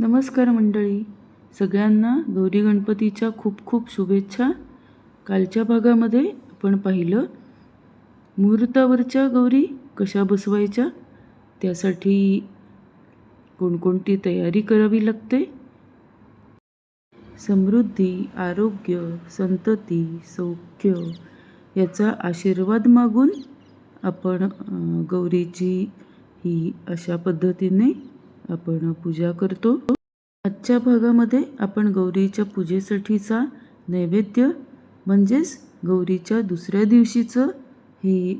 नमस्कार मंडळी. सगळ्यांना गौरी गणपतीच्या खूप खूप शुभेच्छा. कालच्या भागामध्ये आपण पाहिलं मुहूर्तावरच्या गौरी कशा बसवायच्या त्यासाठी कोणकोणती तयारी करावी लागते? समृद्धी आरोग्य संतती सौख्य याचा आशीर्वाद मागून आपण गौरीची ही अशा पद्धतीने आपण पूजा करतो. आजच्या भागामध्ये आपण गौरीच्या पूजेसाठीचा नैवेद्य म्हणजेच गौरीच्या दुसऱ्या दिवशीचं हे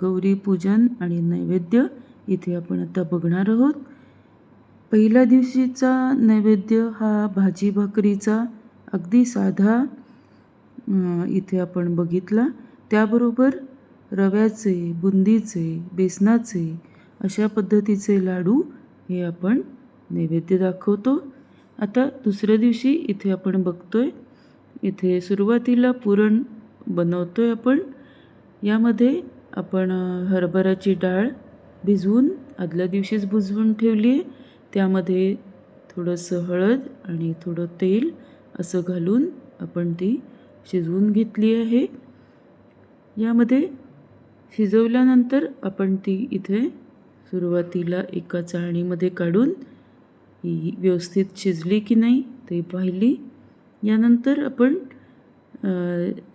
गौरी पूजन आणि नैवेद्य इथे आपण आता बघणार आहोत. पहिल्या दिवशीचा नैवेद्य हा भाजी भाकरीचा अगदी साधा इथे आपण बघितला. त्याबरोबर रव्याचे बुंदीचे बेसनाचे अशा पद्धतीचे लाडू हे आपण नैवेद्य दाखवतो. आता दुसऱ्या दिवशी इथे आपण बघतोय इथे सुरुवातीला पुरण बनवतोय आपण. यामध्ये आपण हरभऱ्याची डाळ भिजवून आदल्या दिवशीच भिजवून ठेवली आहे. त्यामध्ये थोडंसं हळद आणि थोडं तेल असं घालून आपण ती शिजवून घेतली आहे. यामध्ये शिजवल्यानंतर आपण ती इथे सुरुवातीला एका चाळणीमध्ये काढून ही व्यवस्थित शिजली की नाही ते पाहिली. यानंतर आपण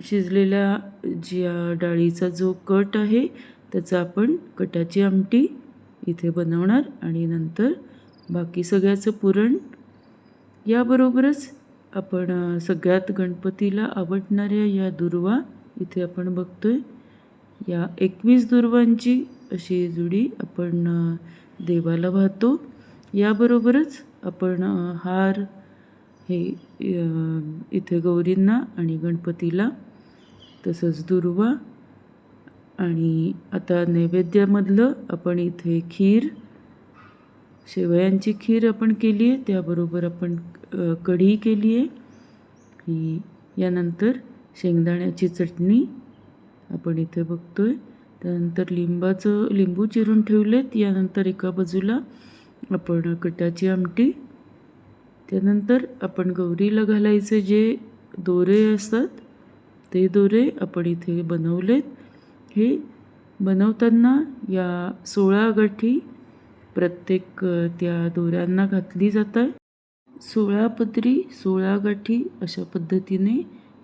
शिजलेल्या ज्या डाळीचा जो कट आहे त्याचा आपण कटाची आमटी इथे बनवणार आणि नंतर बाकी सगळ्याचं पुरण. याबरोबरच आपण सगळ्यात गणपतीला आवडणाऱ्या या दुर्वा इथे आपण बघतोय. या एकवीस दुर्वांची अशी जुडी आपण देवाला वाहतो. याबरोबरच आपण हार हे इथे गौरींना आणि गणपतीला तसंच दुर्वा आणि आता नैवेद्यामधलं आपण इथे खीर शेवयांची खीर आपण केली आहे. त्याबरोबर आपण कढी केली आहे. ही यानंतर शेंगदाण्याची चटणी आपण इथे बघतोय. त्यानंतर लिंबाचं लिंबू चिरून ठेवलेत. यानंतर एका बाजूला आपण कटाची आमटी. त्यानंतर आपण गौरीला घालायचे जे दोरे असतात ते दोरे आपण इथे बनवलेत. हे बनवताना या सोळा गाठी प्रत्येक त्या दोऱ्यांना घातली जातात. सोळा पदरी सोळा गाठी अशा पद्धतीने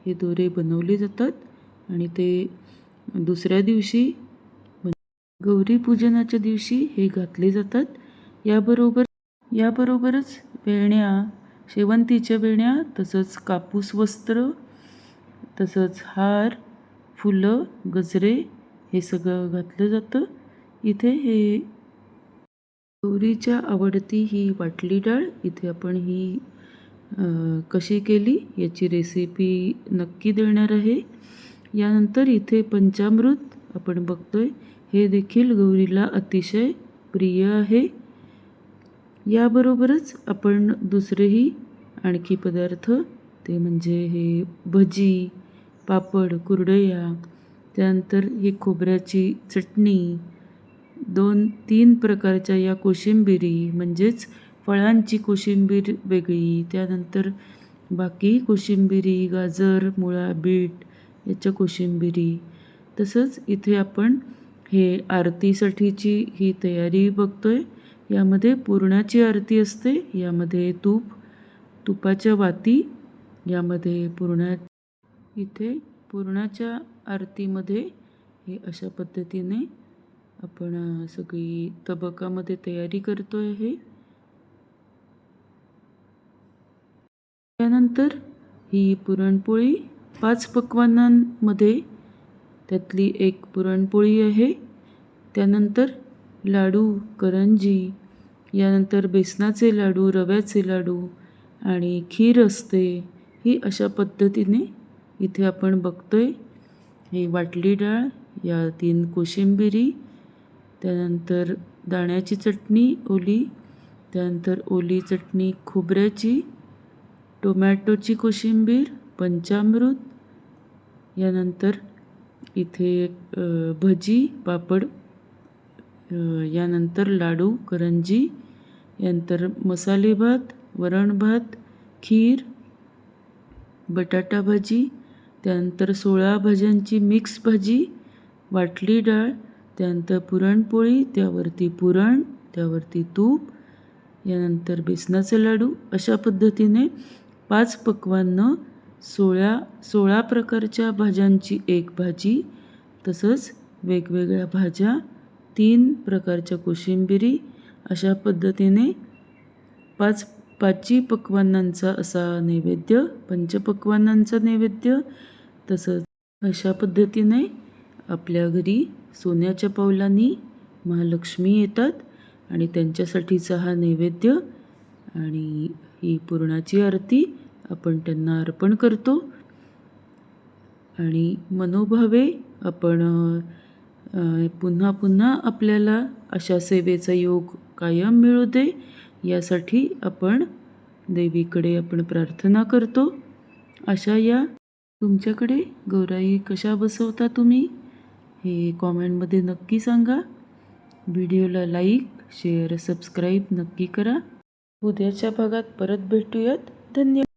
हे दोरे बनवले जातात. आणि ते दुसऱ्या दिवशी गौरी पूजनाच्या दिवशी हे घातले जातात. याबरोबर याबरोबरच वेण्या शेवंतीच्या वेण्या तसंच कापूस वस्त्र तसंच हार फुलं गजरे हे सगळं घातलं जातं. इथे हे गौरीच्या आवडती ही वाटली डाळ इथे आपण ही कशी केली याची रेसिपी नक्की देणार आहे. यानंतर इथे पंचामृत आपण बघतोय. हे देखील गौरीला अतिशय प्रिय आहे. याबरोबरच आपण दुसरेही आणखी पदार्थ ते म्हणजे हे भजी पापड कुरडया त्यानंतर ही खोबऱ्याची चटणी दोन तीन प्रकारच्या या कोशिंबिरी म्हणजेच फळांची कोशिंबीर वेगळी त्यानंतर बाकी कोशिंबिरी गाजर मुळा बीट याच्या कोशिंबिरी. तसंच इथे आपण हे आरतीसाठीची ही तयारी बघतो आहे यामध्ये पुरणाची आरती असते यामध्ये तूप तुपाच्या वाती यामध्ये पुरणा इथे पुरणाच्या आरतीमध्ये हे अशा पद्धतीने आपण सगळी तबकामध्ये तयारी करतो आहे त्यानंतर ही पुरणपोळी पाच पक्वान्नांमध्ये त्यातली एक पुरणपोळी आहे. त्यानंतर लाडू करंजी यानंतर बेसनाचे लाडू रव्याचे लाडू आणि खीर असते. ही अशा पद्धतीने इथे आपण बघतो आहे हे वाटली डाळ या तीन कोशिंबिरी त्यानंतर दाण्याची चटणी ओली त्यानंतर ओली चटणी खोबऱ्याची टोमॅटोची कोशिंबीर पंचामृत यानंतर इथे भजी पापड यानंतर लाडू करंजी यानंतर मसाले भात वरण भात खीर बटाटा भाजी त्यानंतर सोळा भाज्यांची मिक्स भाजी वाटली डाळ त्यानंतर पुरणपोळी त्यावरती पुरण त्यावरती तूप यानंतर बेसनाचे लाडू अशा पद्धतीने पाच पक्वांनं सोळा सोळा प्रकारच्या भाज्यांची एक भाजी तसंच वेगवेगळ्या भाज्या तीन प्रकारच्या कोशिंबिरी अशा पद्धतीने पाच पाचही पक्वान्नांचा असा नैवेद्य पंचपक्वान्नांचा नैवेद्य तसंच अशा पद्धतीने आपल्या घरी सोन्याच्या पावलांनी महालक्ष्मी येतात आणि त्यांच्यासाठीचा हा नैवेद्य आणि ही पुरणाची आरती आपण त्यांना अर्पण करतो. आणि मनोभावे आपण पुन्हा पुन्हा आपल्याला अशा सेवेचा योग कायम मिळू दे यासाठी आपण देवीकडे आपण प्रार्थना करतो. अशा या. तुमच्याकडे गौराई कशा बसवता तुम्ही? हे कॉमेंटमध्ये नक्की सांगा. व्हिडिओला लाईक शेअर सबस्क्राईब नक्की करा. उद्याच्या भागात परत भेटूयात. धन्यवाद.